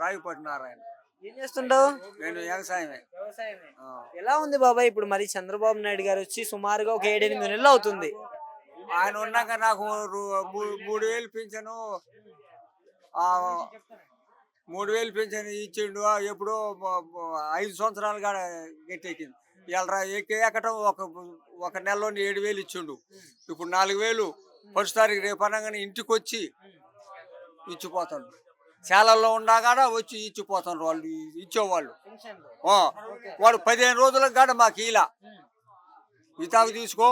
రాగిపట్టి నారాయణ. ఏం చేస్తుంటావు? నేను వ్యవసాయమే. వ్యవసాయమే. ఎలా ఉంది బాబాయ్? ఇప్పుడు మరి చంద్రబాబు నాయుడు గారు వచ్చి సుమారుగా ఒక ఏడెనిమిది నెలలు అవుతుంది. ఆయన ఉన్నాక నాకు మూడు వేలు పింఛను ఆ, మూడు వేలు పింఛను ఇచ్చిండు ఎప్పుడో ఐదు సంవత్సరాలు కాడ గట్టెక్కింది. ఇలా ఎక్కి ఎక్కటం ఒక ఒక నెలలో ఏడు వేలు ఇచ్చిండు. ఇప్పుడు నాలుగు వేలు ఫస్ట్ తారీఖు రేపు అనగానే ఇంటికి వచ్చి ఇచ్చిపోతాడు. శాలల్లో ఉండగాడ వచ్చి ఇచ్చిపోతారు వాళ్ళు ఇచ్చేవాళ్ళు. వాడు పదిహేను రోజులకు కాడ మాకు ఇలా ఇతాకు తీసుకో.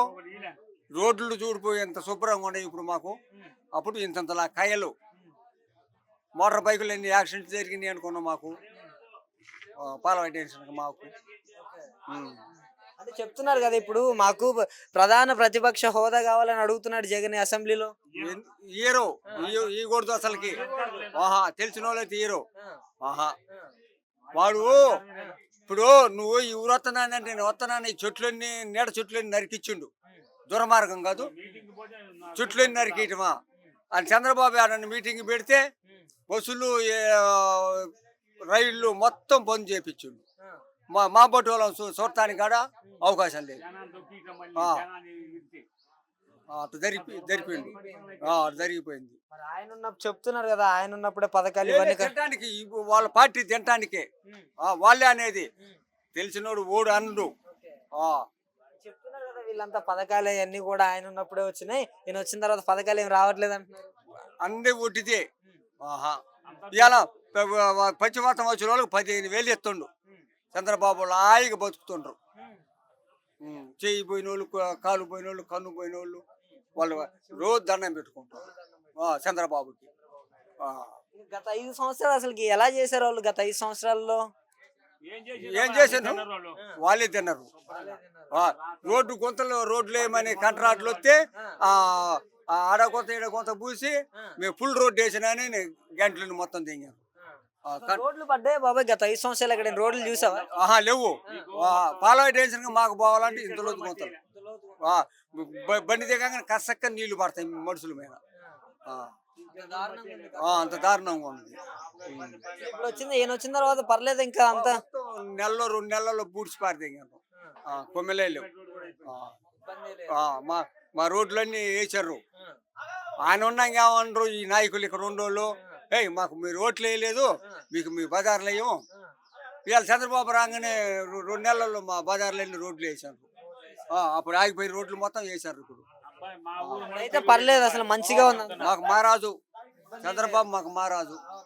రోడ్లు చూడిపోయి ఎంత శుభ్రంగా ఉన్నాయి ఇప్పుడు మాకు. అప్పుడు ఇంతంతలా కాయలు. మోటార్ బైకులు ఎన్ని యాక్సిడెంట్స్ జరిగినాయి అనుకున్నాం మాకు. పాలవాయి టెన్షన్ మాకు. ఉమ్. అంటే చెప్తున్నారు కదా ఇప్పుడు మాకు ప్రధాన ప్రతిపక్ష హోదా కావాలని అడుగుతున్నాడు జగన్ అసెంబ్లీలో. ఎన్- ఇయ్యరు అసలుకి. ఆహా తెలిసిన వాళ్ళైతే ఇయ్యరు ఆహా. వాడు ఇప్పుడు నువ్వు ఈ ఊరు వస్తున్నానంటే నేను వస్తున్నాను ఈ చెట్లన్నీ నీడ చెట్లన్నీ నరికిచ్చిండు. దుర్మార్గం కాదు. చెట్లన్నీ నరికియటమా? అని చంద్రబాబు ఆడని మీటింగ్ పెడితే బస్సులు రైళ్ళు మొత్తం బంద్ చేపించిండు. మా మా బొట్టు వాళ్ళం చూ- చూడటానికి కాడ అవకాశం లేదు. అట్ట జరిపి జరిపిండు ఆ, అట్ట జరిగిపోయింది. ఆయన ఉన్న చెప్తున్నారు కదా ఆయన ఉన్నప్పుడే పథకాలు ఇవన్నీ వాళ్ళ పార్టీ తినటానికే. వాళ్ళే అనేది. తెలిసినోడు ఓడు అన్నుడు చెప్తున్నారు కదా వీళ్ళంతా పథకాలు అవన్నీ కూడా ఆయన ఉన్నప్పుడే వచ్చినాయి. ఈయన వచ్చిన తర్వాత పథకాలు ఏం రావట్లేదు అంటున్నారు అన్నీ ఒట్టిదే. ఆహా. ఇవాళ పచ్చివాతం వచ్చిన వాళ్ళకి పదిహేను వేలు ఎత్తుండు. చంద్రబాబు లాయిగా బతుకుతుండ్రు. చెయ్యి పోయిన వాళ్ళు కాలు పోయిన వాళ్ళు కన్ను పోయిన వాళ్ళు వాళ్ళు రోజు దండం పెట్టుకుంటారు. ఆ, చంద్రబాబుకి. ఆ. గత ఐదు సంవత్సరాలు అసలుకి ఎలా చేశారు వాళ్ళు గత ఐదు సంవత్సరాల్లో? ఏం చేశాను వాళ్ళే. తిన్నారు. రోడ్డు గుంతలు రోడ్లు వేయమని కంట్రాక్ట్లు వస్తే ఆడ కొంత ఈడ కొంత పూసి మేము ఫుల్ రోడ్డు వేసినాని గంటలను మొత్తం కన్- రోడ్లు పడ్డాయి బాబాయ్ గత ఐదు సంవత్సరాలు అక్కడ రోడ్లు చూసావా? ఆహా లేవు. పాలవాయి టెన్షన్ మాకు పోవాలంటే ఆ, బ- బండి దిగగానే కసక్క నీళ్ళు పడతాయి మనుషుల మీద. ఆ, ఆ, అంత దారుణంగా ఉంది. ఉమ్. ఇప్పుడు వచ్చింది ఈయన వచ్చిన తర్వాత పర్లేదు ఇంకా అంతా. నెలలో రెండు నెలల్లో బూడ్చి పారి దిగాను కొమ్మెలే లేవు. ఆ. ఆ, మా మా రోడ్లన్నీ వేసారు ఆయన ఉన్నాక ఏమన్నారు ఈ నాయకులు ఇక్కడ ఉండోళ్ళు ఏయ్ మాకు మీరు ఓట్లు వేయలేదు మీకు మీ బజార్లు వేయం ఇవాళ చంద్రబాబు రాగానే రెండు నెలల్లో మా బజార్లో అన్ని రోడ్లు వేసారు ఆ, అప్పుడు ఆగిపోయిన రోడ్లు మొత్తం వేసారు ఇప్పుడు. అయితే పర్లేదు అసలు మంచిగా ఉంది. మాకు మహారాజు. చంద్రబాబు మాకు మహారాజు.